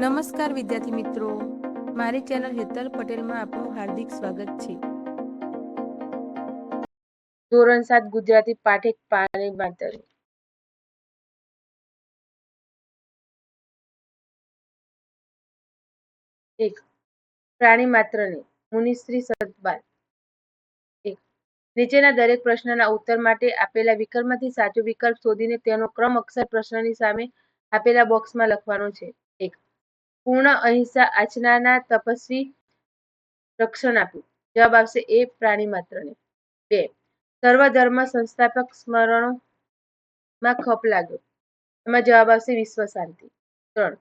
નમસ્કાર વિદ્યાર્થી મિત્રો. મારી ચેનલ હેતલ પટેલમાં આપનું હાર્દિક સ્વાગત છે. ધોરણ સાત ગુજરાતી પાઠક પાણી માત્ર એક, પ્રાણી માત્રને મુનિશ્રી સતબાલ. એક, નીચેના દરેક પ્રશ્નના ઉત્તર માટે આપેલા વિકલ્પમાંથી સાચો વિકલ્પ શોધીને તેનો ક્રમ અક્ષર પ્રશ્નની સામે આપેલા બોક્સમાં લખવાનો છે. પૂર્ણ અહિંસા આચનાના તપસ્વી રક્ષણ આપ્યું. જવાબ આવશે એ પ્રાણી માત્રને. બે. સર્વધર્મ સંસ્થાપક સ્મરણો માં ખપ લાગ્યો. એમાં જવાબ આવશે વિશ્વ શાંતિ. ત્રણ.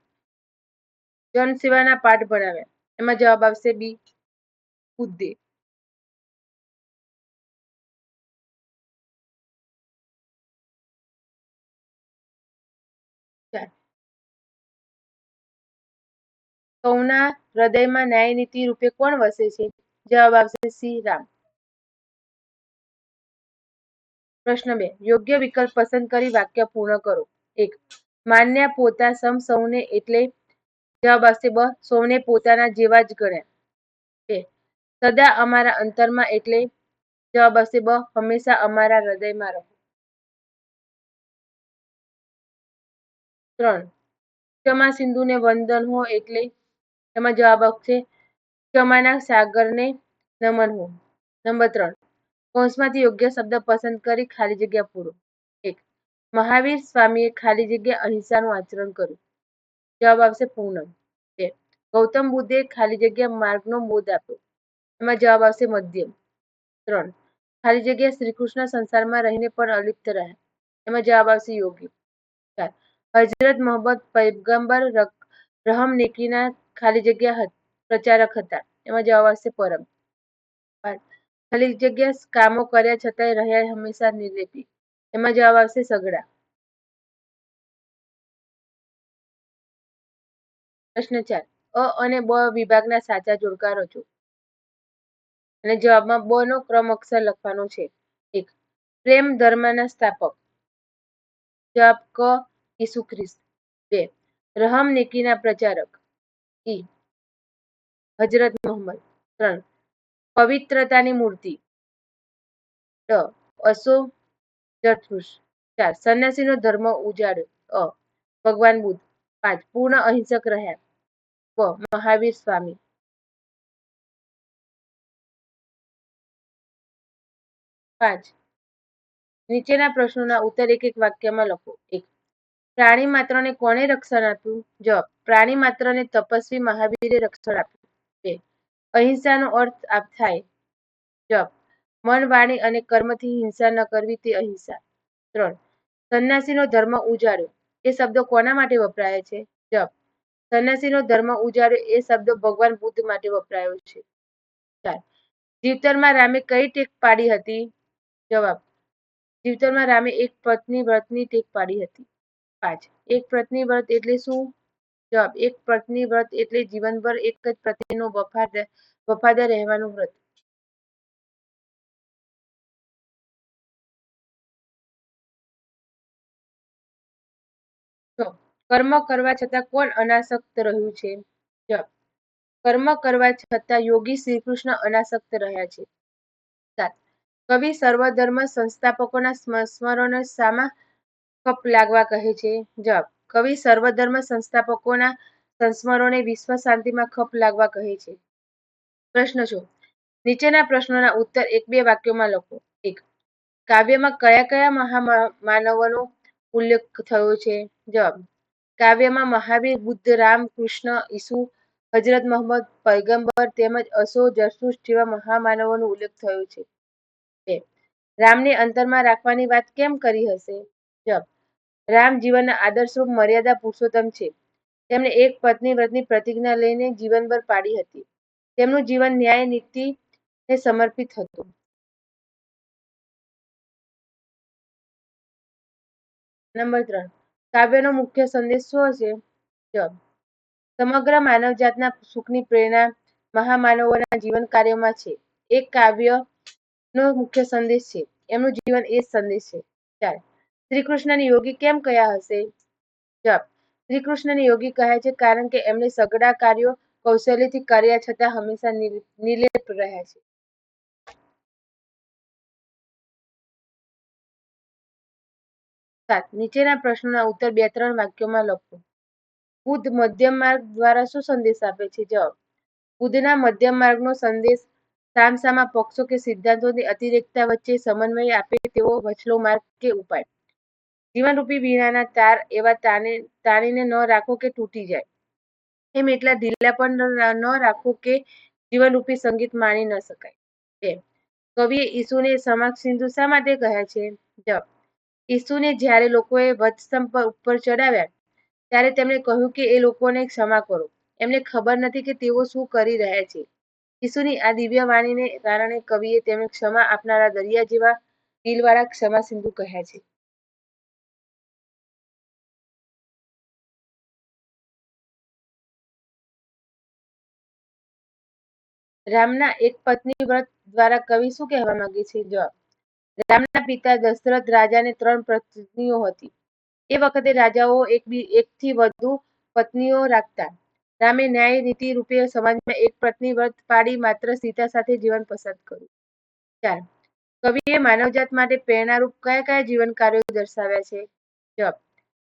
જનસેવાના પાઠ ભણાવ્યા. એમાં જવાબ આવશે બી. બુદ્ધે. કૌના હૃદયમાં ન્યાયનીતિ રૂપે કોણ વસે છે? જવાબ આવશે સી. રામ. પ્રશ્ન બે. યોગ્ય વિકલ્પ પસંદ કરી વાક્ય પૂર્ણ કરો. એક. માન્ય પોતા સમ સૌને એટલે જવાબ આવશે બ. સૌને પોતાના જેવા જ ગણ્યા બે. સદા અમારા અંતરમાં એટલે જવાબ આવશે બ. હંમેશા અમારા હૃદયમાં રહો. ત્રણ. ક્ષમા સિંધુને વંદન હો એટલે એમાં જવાબ આવશે ક્ષમાના સાગરને નમન હો. નંબર ત્રણ, કૌંસમાંથી યોગ્ય શબ્દ પસંદ કરી ખાલી જગ્યા પૂરો. એક, મહાવીર સ્વામીએ ખાલી જગ્યા અહિંસાનું આચરણ કર્યું. જવાબ આવશે પૂનમ. બે, ગૌતમ બુદ્ધે ખાલી જગ્યા માર્ગનો બોધ આપ્યો. એમાં જવાબ આવશે મધ્યમ. ત્રણ, ખાલી જગ્યા શ્રીકૃષ્ણ સંસારમાં રહીને પણ અલિપ્ત રહ્યા. એમાં જવાબ આવશે યોગી. ચાર હજરત મોહમ્મદ પૈગંબર રહમ નેકીના ખાલી જગ્યા પ્રચારક હતા. એમાં જવાબ આવશે પરમ. ખાલી જગ્યા કામો કર્યા છતાંય રહ્યા હંમેશા નિર્લેપી. એમાં જવાબ આવશે સગડા. પ્રશ્ન ચાર, અ અને બ વિભાગના સાચા જોડકારો છો. અને જવાબમાં બ નો ક્રમ અક્ષર લખવાનો છે. એક, પ્રેમ ધર્મના સ્થાપક. જવાબ ક, ઈસુ ખ્રિસ્ત. બે, રહમ નેકીના પ્રચારક. ઈ હજરત મોહમ્મદ. ત્રણ, પવિત્રતાની મૂર્તિ. ટ અશો ચતુષ ચાર, સંન્યાસીનો ધર્મ ઉજાડ્યો. અ, ભગવાન બુદ્ધ. પાંચ, પૂર્ણ અહિંસક રહ્યા. પ, મહાવીર સ્વામી. પાંચ, નીચેના પ્રશ્નોના ઉત્તર એક એક વાક્યમાં લખો. એક, પ્રાણી માત્રને કોણે રક્ષણ આપ્યું? જવાબ પ્રાણી માત્રને તપસ્વી મહાવીરે રક્ષણ આપ્યું. છે. અહિંસાનો અર્થ આપ થાય. જપ, મન વાણી અને કર્મથી હિંસા ન કરવી તે અહિંસા. ત્રણ, સંન્યાસીનો ધર્મ ઉજાડ્યો એ શબ્દ કોના માટે વપરાય છે? જપ, સંન્યાસીનો ધર્મ ઉજાડ્યો એ શબ્દ ભગવાન બુદ્ધ માટે વપરાયો છે. ચાર, જીવતરમાં રામે કઈ ટેક પાડી હતી? જવાબ, જીવતરમાં રામે એક પત્ની વ્રતની ટેક પાડી હતી. પાંચ, એક પત્ની વ્રત એટલે શું? જવાબ. એક પત્ની વ્રત એટલે જીવનભર એક જ પત્નીનો વફાદાર વફાદાર રહેવાનું વ્રત. કર્મ કરવા છતાં કોણ અનાસક્ત રહ્યું છે? જવાબ. કર્મ કરવા છતાં યોગી શ્રી કૃષ્ણ અનાસક્ત રહ્યા છે. સાત. કવિ સર્વધર્મ સંસ્થાપકોના સ્મરણો સામા કપ લાગવા કહે છે. જવાબ. કવિ સર્વધર્મ સંસ્થાપકોના સંસ્મરણોને વિશ્વ શાંતિમાં ખપ લાગવા કહે છે. પ્રશ્ન છો નીચેના પ્રશ્નોના ઉત્તર એક બે વાક્યોમાં લખો. એક, કાવ્યમાં કયા કયા મહામાનવોનો ઉલ્લેખ થયો છે? જવાબ, કાવ્યમાં મહાવીર, બુદ્ધ, રામ, કૃષ્ણ, ઈસુ હજરત મોહમ્મદ પૈગંબર તેમજ અશો જરસુસ જેવા મહામાનવોનો ઉલ્લેખ થયો છે. બે, રામને અંતરમાં રાખવાની વાત કેમ કરી હશે? જવાબ રામ જીવનના આદર્શરૂપ મર્યાદા પુરુષોત્તમ છે. તેમણે એક પત્ની વ્રતની પ્રતિજ્ઞા લઈને જીવનભર પાડી હતી. તેમનું જીવન ન્યાય નીતિને સમર્પિત હતું. નંબર ત્રણ. કાવ્યનો મુખ્ય સંદેશ શું હશે? જવાબ. સમગ્ર માનવજાતના સુખની પ્રેરણા મહામાનવોના જીવન કાર્યમાં છે. એક કાવ્યનો મુખ્ય સંદેશ છે. એમનું જીવન એ જ સંદેશ છે. ચાર. શ્રી કૃષ્ણને યોગી કેમ કયા હશે? જવાબ શ્રી કૃષ્ણને યોગી કહે છે કારણ કે એમણે સગડા કાર્યો કૌશલ્યથી કર્યા છતાં હંમેશા નિર- નિર્લેપ રહ્યા છે. નીચેના પ્રશ્નોના ઉત્તર બે ત્રણ વાક્યોમાં લખો. બુદ્ધ મધ્યમ માર્ગ દ્વારા શું સંદેશ આપે છે? જવાબ, બુદ્ધના મધ્યમ માર્ગનો સંદેશ સામસામા પક્ષો કે સિદ્ધાંતોની અતિરેકતા વચ્ચે સમન્વય આપે તેવો વચલો માર્ગ કે ઉપાય? જીવનરૂપી વીણાના તાર એવા તાને, તાણીને ન રાખો કે તૂટી જાય. એમ એટલા ઢીલા પણ ન રાખો કે જીવનરૂપી સંગીત માણી ન શકાય. બે, કવિએ ઈસુને સમક્ષ સિંધુ શા માટે કહ્યા છે? જવાબ, ઈસુને જ્યારે લોકોએ પર ઉપર ચડાવ્યા, ત્યારે તેમણે કહ્યું કે એ લોકોને ક્ષમા કરો. એમને ખબર નથી કે તેઓ શું કરી રહ્યા છે. ઈસુની આ દિવ્ય વાણીને કારણે કવિએ તેમને ક્ષમા આપનારા દરિયા જેવા દિલવાળા ક્ષમા સિંધુ કહ્યા છે. રામના એક પત્ની વ્રત દ્વારા કવિ શું કહેવા માંગે છે? જવાબ. રામના પિતા દશરથ રાજાને ત્રણ પત્નીઓ હતી. એ વખતે રાજાઓ એક એકથી વધુ પત્નીઓ રાખતા. રામે ન્યાય નીતિ રૂપે સમાજમાં એક પત્ની વ્રત પાડી માત્ર સીતા સાથે જીવન પસાર કર્યું. ચાર. કવિએ માનવજાત માટે પ્રેરણારૂપ કયા કયા જીવન કાર્યો દર્શાવ્યા છે? જવાબ.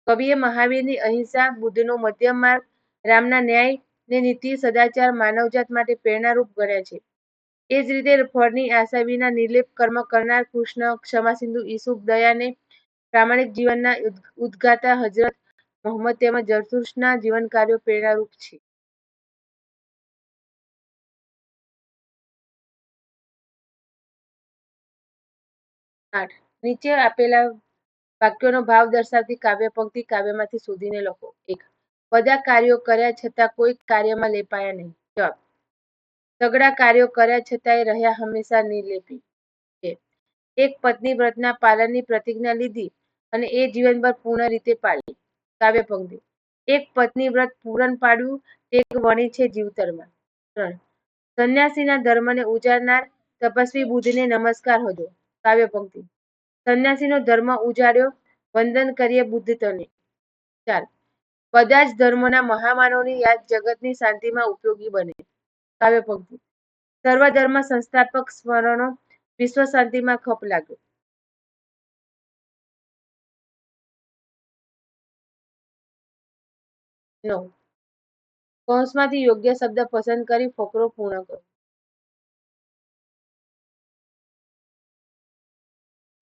કવિએ મહાવીરની અહિંસા, બુદ્ધનો મધ્યમ માર્ગ, રામના ન્યાય ને નીતિ સદાચાર માનવજાત માટે પ્રેરણારૂપ ગણ્યા છે. એ જ રીતે ફળની આશા વિના નિર્લેપ કર્મ કરનાર કૃષ્ણ, ક્ષમાસિંધુ ઈસુફ દયાને પ્રામાણિક જીવનના ઉદ્- ઉદ્ગાતા હજરત મોહમ્મદ તેમજ જરતુશના જીવન કાર્યો પ્રેરણારૂપ છે. આઠ. નીચે આપેલા વાક્યોનો ભાવ દર્શાવતી કાવ્ય પંક્તિ કાવ્યમાંથી શોધીને લખો. એક બધા કાર્યો કર્યા છતાં કોઈ કાર્યમાં લેપાયા નહીં. જવાબ. સઘળા કાર્યો કર્યા છતાંય રહ્યા હંમેશા નિર્લેપી. એક પત્ની વ્રતના પાલનની પ્રતિજ્ઞા લીધી અને એ જીવનભર પૂર્ણ રીતે પાળી. કાવ્ય પંક્તિ. એક પત્ની વ્રત પૂરણ પાડ્યું તે વણી છે જીવતરમાં. ત્રણ. સંન્યાસીના ધર્મને ઉજાડનાર તપસ્વી બુદ્ધને નમસ્કાર હોજો કાવ્ય પંક્તિ. સંન્યાસીનો ધર્મ ઉજાડ્યો વંદન કરીએ બુદ્ધ તને. ચાર. બધા જ ધર્મોના મહામાનવની યાદ જગતની શાંતિમાં ઉપયોગી બને. કાવ્ય પંક્તિ. સર્વધર્મ સંસ્થાપક સ્મરણો વિશ્વ શાંતિમાં ખપ લાગ્યો નવ. કૌંસમાંથી યોગ્ય શબ્દ પસંદ કરી ફકરો પૂર્ણ કરો.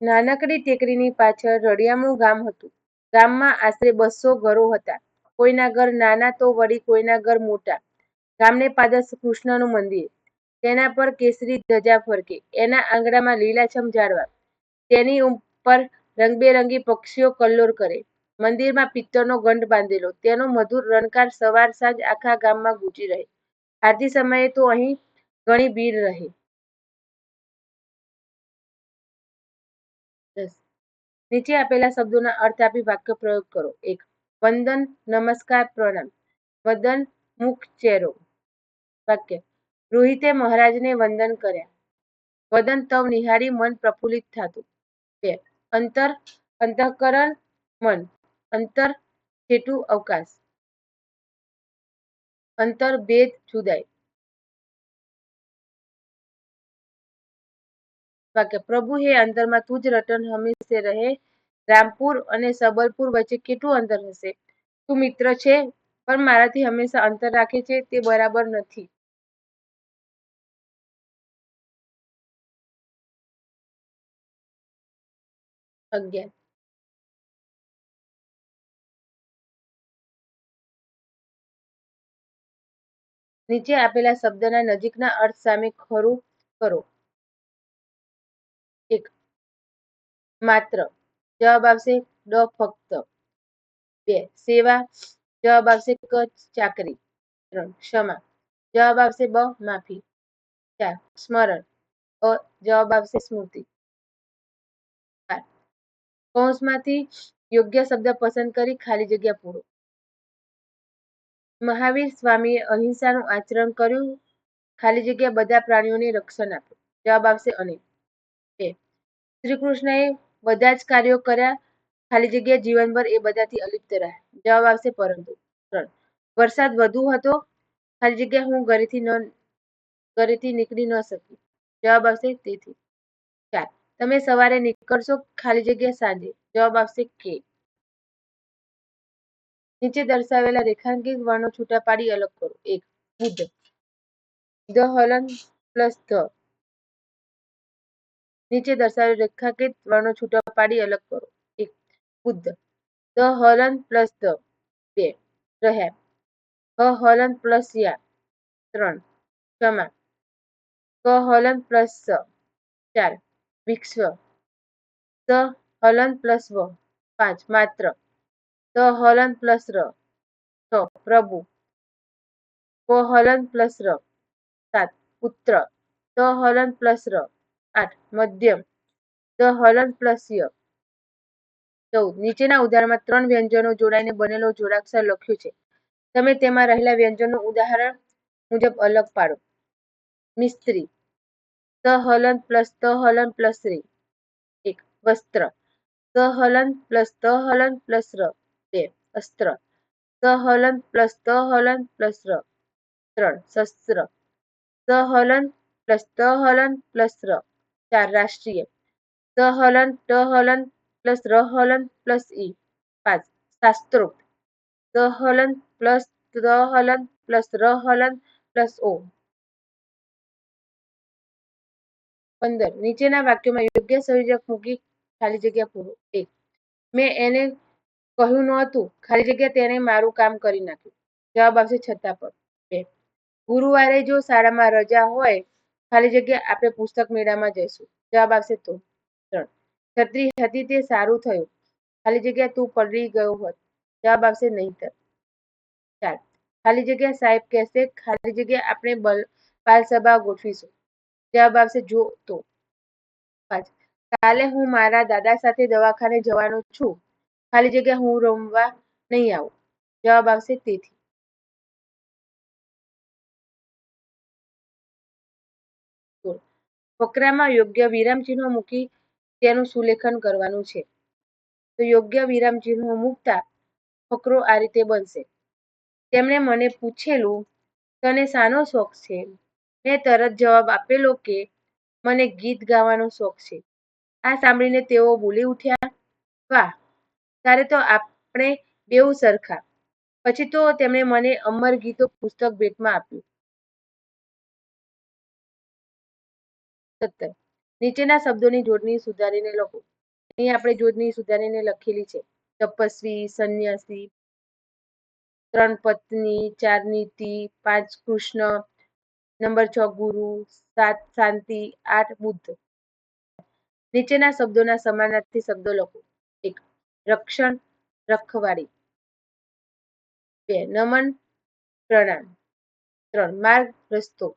નાનકડી ટેકરીની પાછળ રળિયામણું ગામ હતું. ગામમાં આશરે બસો ઘરો હતા. કોઈના ઘર નાના તો વળી કોઈના ઘર મોટા. ગામને પાદસ કૃષ્ણનું મંદિર. તેના પર કેસરી ધજા ફરકે. એના આંગણામાં લીલાછમ ઝાડવા. તેની ઉપર રંગબેરંગી પક્ષીઓ કલ્લોર કરે. મંદિરમાં પિત્તળનો ગંઢ બાંધેલો. તેનો મધુર રણકાર સવાર સાંજ આખા ગામમાં ગૂંજી રહે. આરતી સમયે તો અહીં ઘણી ભીડ રહે. નીચે આપેલા શબ્દોના અર્થ આપી વાક્ય પ્રયોગ કરો. એક વંદન, નમસ્કાર, પ્રણામ. વદન, મુખ, ચહેરો. વાક્ય. રોહિતે મહારાજને વંદન કર્યા. વદન તવ નિહાળી મન પ્રફુલ્લિત થાતું. બે. અંતર, અંતઃકરણ, મન. અંતર, છેટું અવકાશ. અંતર, ભેદ, જુદાઈ. વાક્ય. પ્રભુ હે અંતરમાં તું જ રટન હંમેશા રહે. રામપુર અને સબલપુર વચ્ચે કેટલું અંતર હશે? તું મિત્ર છે, પણ મારાથી હંમેશા અંતર રાખે છે, તે બરાબર નથી. અગિયાર. નીચે આપેલા શબ્દના નજીકના અર્થ સામે ખરું કરો. એક. માત્ર. જવાબ આવશે ડ ફક્ત. બે, સેવા. જવાબ આવશે ક, ચાકરી. ત્રણ, ક્ષમા. જવાબ આવશે બ, માફી. ચાર, સ્મરણ. અ, જવાબ આવશે સ્મૃતિ. કૌંસમાંથી યોગ્ય શબ્દ પસંદ કરી ખાલી જગ્યા પૂરો. મહાવીર સ્વામીએ અહિંસાનું આચરણ કર્યું. ખાલી જગ્યા બધા પ્રાણીઓને રક્ષણ આપ્યું. જવાબ આવશે અને બે, શ્રી કૃષ્ણએ બધા જ કાર્યો કર્યા. ખાલી જગ્યા જીવનભર એ બધાથી અલિપ્ત રહ્યા. જવાબ આવશે પરંતુ. ત્રણ. વરસાદ વધુ હતો. ખાલી જગ્યા હું ઘરેથી ન, ઘરેથી નીકળી ન શકી. જવાબ આવશે તેથી. ચાર. તમે સવારે નીકળશો ખાલી જગ્યા સાંજે. જવાબ આવશે કે. નીચે દર્શાવેલા રેખાંકિત વર્ણો છૂટા પાડી અલગ કરો. એક. બુદ્ધ ધ હલન પ્લસ ધ. નીચે દર્શાવેલ રેખાંકિત વર્ણો છૂટા પાડી અલગ કરો. એક, બુદ્ધ. ધ હલન પ્લસ ધ. બે રહ્યા હ હલન પ્લસ યા. ત્રણ, ક્ષમા. ક હલન પ્લસ સ. ચાર, વિશ્વ. ત હલન પ્લસ વ. પાંચ, માત્ર. ત હલન પ્લસ ર. છ, પ્રભુ. ક હલન પ્લસ ર. સાત, પુત્ર. ત હલન પ્લસ ર. આઠ, મધ્યમ ધ હલન પ્લસ ય ચૌદ, નીચેના ઉદાહરણમાં ત્રણ વ્યંજનો જોડાઈને બનેલો જોડાક્ષર લખ્યું છે. તમે તેમાં રહેલા વ્યંજનનું ઉદાહરણ મુજબ અલગ પાડો. મિસ્ત્રી ત હલન પ્લસ ત હલન પ્લસ રી. એક, વસ્ત્ર ત હલન પ્લસ ત હલન પ્લસ ર. બે, અસ્ત્ર ત હલન પ્લસ ત હલન પ્લસ ર. ત્રણ, શસ્ત્ર ત હલન પ્લસ ત હલન પ્લસ ર. ચાર રાષ્ટ્રીય. ત હલન, ટ હલન પ્લસ ર હલન પ્લસ ઈ. પાંચ શાસ્ત્રોક્ત ત હલન પ્લસ ત હલન પ્લસ ર હલન પ્લસ ઓ. પંદર, નીચેના વાક્યમાં યોગ્ય સંયોજક મૂકી ખાલી જગ્યા પૂરો. એક, મેં એને કહ્યું નહોતું ખાલી જગ્યા તેણે મારું કામ કરી નાખ્યું. જવાબ આવશે છતાં પણ. બે, ગુરુવારે જો શાળામાં રજા હોય ખાલી જગ્યા આપણે પુસ્તક મેળામાં જઈશું. જવાબ આવશે તો. ત્રણ. છત્રી હતી તે સારું થયું. ખાલી જગ્યા તું પડી ગયો હોત. જવાબ આવશે નહીતર ચાર. ખાલી જગ્યા સાહેબ કહેશે, ખાલી જગ્યા આપણે બલ, બાલસભા ગોઠવીશું. જવાબ આવશે જો તો. પાંચ. કાલે હું મારા દાદા સાથે દવાખાને જવાનો છું. ખાલી જગ્યા હું રમવા નહીં આવું. જવાબ આવશે તેથી. ફકરામાં યોગ્ય વિરામચિહ્નો મૂકી તેનું સુલેખન કરવાનું છે. તો યોગ્ય વિરામચિહ્નો મૂકતા ફકરો આ રીતે બનશે. તેમણે મને પૂછેલું, તને શાનો શોખ છે? મેં તરત જવાબ આપેલો કે, મને ગીત ગાવાનો શોખ છે. આ સાંભળીને તેઓ બોલી ઉઠ્યા, વાહ, તારે તો આપણે બેઉ સરખા. પછી તો તેમણે મને અમર ગીતો પુસ્તક ભેટમાં આપ્યું. સત્તર. નીચેના શબ્દોની જોડણી સુધારીને લખો. અહીં આપણે જોડણી સુધારીને લખેલી છે. તપસ્વી, સંન્યાસી, ત્રણ પત્ની, ચાર નીતિ, પાંચ કૃષ્ણ, નંબર છ ગુરુ, સાત શાંતિ, આઠ બુદ્ધ. નીચેના શબ્દોના સમાનાર્થી શબ્દો લખો. એક, રક્ષણ રખવાડી બે, નમન, પ્રણામ. ત્રણ, માર્ગ, રસ્તો.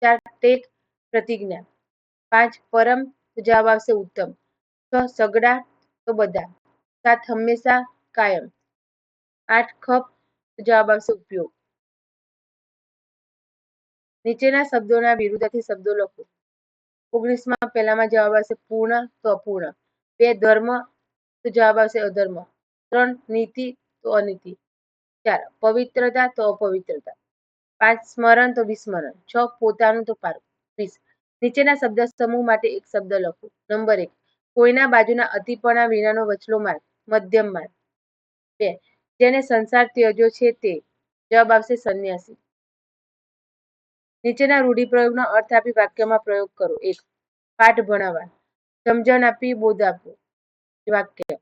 ચાર, ટેક, પ્રતિજ્ઞા. પાંચ પરમ જવાબ આવશે ઉત્તમ. છ સગડા, તો બધા. સાત હંમેશા કાયમ. આઠ ખપ જવાબ આવશે ઉપયોગ. નીચેના શબ્દોના વિરુદ્ધાર્થી શબ્દો લખો. ઓગણીસમાં પહેલામાં જવાબ આવશે પૂર્ણ, તો અપૂર્ણ. બે ધર્મ, તો જવાબ આવશે અધર્મ. ત્રણ નીતિ, તો અનીતિ. ચાર પવિત્રતા, તો અપવિત્રતા. પાંચ સ્મરણ, તો વિસ્મરણ. છ પોતાનું, તો પારું. વીસ. નીચેના શબ્દ સમૂહ માટે એક શબ્દ લખો. નંબર એક, કોઈના બાજુના અતિપણા વિનાનો વચલો માર્ગ, મધ્યમ માર્ગ. બે, જેને સંસાર ત્યજ્યો છે તે, જવાબ આવશે સંન્યાસી. નીચેના રૂઢિપ્રયોગનો અર્થ આપી વાક્યમાં પ્રયોગ કરો. એક, પાઠ ભણાવવા. સમજણ આપી બોધ આપવો. વાક્ય,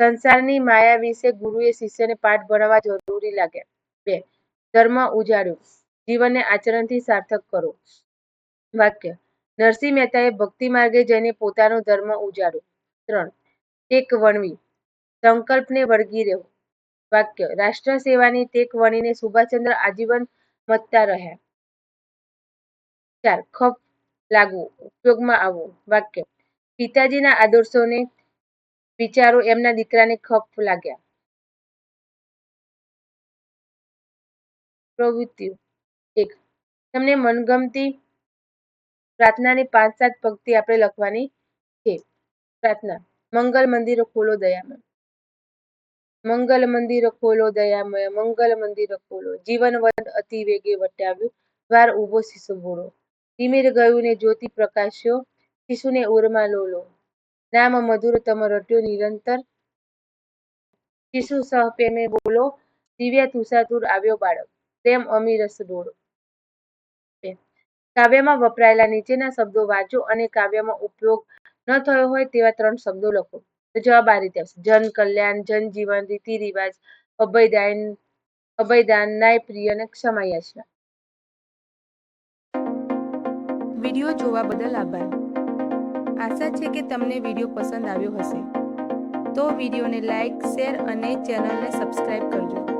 સંસારની માયા વિશે ગુરુએ શિષ્યને પાઠ ભણાવવા જરૂરી લાગ્યા. બે, ધર્મ ઉજાડ્યો જીવનને આચરણથી સાર્થક કરો. વાક્ય નરસિંહ મહેતાએ ભક્તિ માર્ગે જઈને પોતાનો ધર્મ ઉજાડ્યો ત્રણ, ટેક વણવી. સંકલ્પને વળગી રહેવું. વાક્ય, રાષ્ટ્ર સેવાની ટેક વણીને સુભાષચંદ્ર આજીવન મતતા રહ્યા. ચાર, ખપ લાગવું, ઉપયોગમાં આવવું. વાક્ય, પિતાજીના આદર્શોને વિચારો એમના દીકરાને ખપ લાગ્યા. પ્રવૃત્તિઓ, એક, તમને મનગમતી પ્રાર્થનાની પાંચ સાત પંક્તિ આપણે લખવાની છે. પ્રાર્થના, મંગલ મંદિરો ખોલો દયામય. મંગલ મંદિર ખોલો દયામય, મંગલ મંદિર ખોલો. જીવન વન અતિ વેગે વટાવ્યું. દ્વાર ઊભો શિશુ ભોળો. તિમિર ગયું ને જ્યોતિ પ્રકાશ્યો. શિશુને ઉરમાં લોલો. નામ મધુર તમ રટ્યો નિરંતર. શિશુ સહ પ્રેમે બોલો. દિવ્ય તુષાતુર આવ્યો બાળક. પ્રેમ અમીરસ ડોળો. કાવ્યમાં વપરાયેલા નીચેના શબ્દો વાંચો અને કાવ્યમાં ઉપયોગ ન થયો હોય તેવા ત્રણ શબ્દો લખો. તો જવાબ આ રીતે આવશે. જન કલ્યાણ જનજીવન રીતિ રિવાજ અભયદાન અભયદાન ન્યાયપ્રિય અને ક્ષમા યાચના. વીડિયો જોવા બદલ આભાર. આશા છે કે તમને વીડિયો પસંદ આવ્યો હશે. તો વિડીયોને લાઈક, શેર અને ચેનલને સબસ્ક્રાઈબ કરજો.